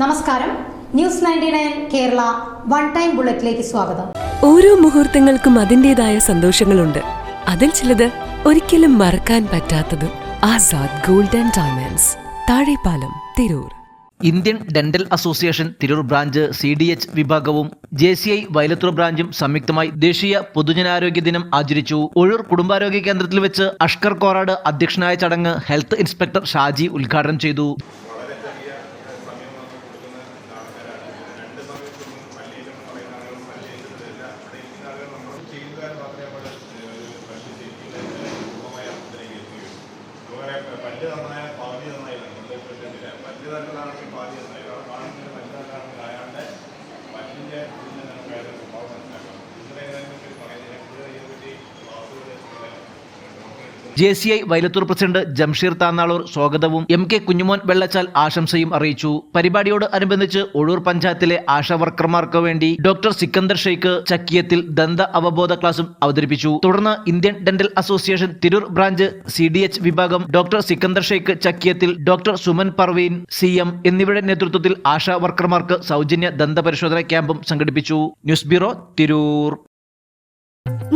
നമസ്കാരം. News ninety nine Kerala one time ബുള്ളറ്റിലേക്ക് സ്വാഗതം. ഓരോ മുഹൂർത്തങ്ങൾക്കും അതിന്റെതായ സന്തോഷങ്ങളുണ്ട്. അതിൽ ചിലത് ഒരിക്കലും മറക്കാൻ പറ്റാത്തതും. Azad golden diamonds Thazhepalam Tirur. Indian dental association Tirur branch C D H വിഭാഗവും ജെ സി ഐ വയലത്തൂർ ബ്രാഞ്ചും സംയുക്തമായി ദേശീയ പൊതുജനാരോഗ്യ ദിനം ആചരിച്ചു. ഒഴൂർ കുടുംബാരോഗ്യ കേന്ദ്രത്തിൽ വെച്ച് അഷ്കർ കോറാട് അധ്യക്ഷനായ ചടങ്ങ് ഹെൽത്ത് ഇൻസ്പെക്ടർ ഷാജി ഉദ്ഘാടനം ചെയ്തു. പല്ല് നന്നായ പാതി നന്നായില്ല. പല്ല് J C I Vailathur president Jamsheer Thannalur സ്വാഗതവും എം കെ കുഞ്ഞുമോൻ വെള്ളച്ചാൽ ആശംസയും അറിയിച്ചു. പരിപാടിയോട് അനുബന്ധിച്ച് ഒഴൂർ പഞ്ചായത്തിലെ ആശാവർക്കർമാർക്ക് വേണ്ടി ഡോക്ടർ സിക്കന്ദർ ഷെയ്ഖ് ചക്കിയത്തിൽ ദന്ത അവബോധ ക്ലാസും അവതരിപ്പിച്ചു. തുടർന്ന് Indian dental association Tirur branch C D H വിഭാഗം doctor Sikandar Sheikh Chakkiyathil doctor Suman Parveen C M എന്നിവരുടെ നേതൃത്വത്തിൽ ആശാവർക്കർമാർക്ക് സൗജന്യ ദന്ത പരിശോധന ക്യാമ്പും സംഘടിപ്പിച്ചു. News bureau Tirur.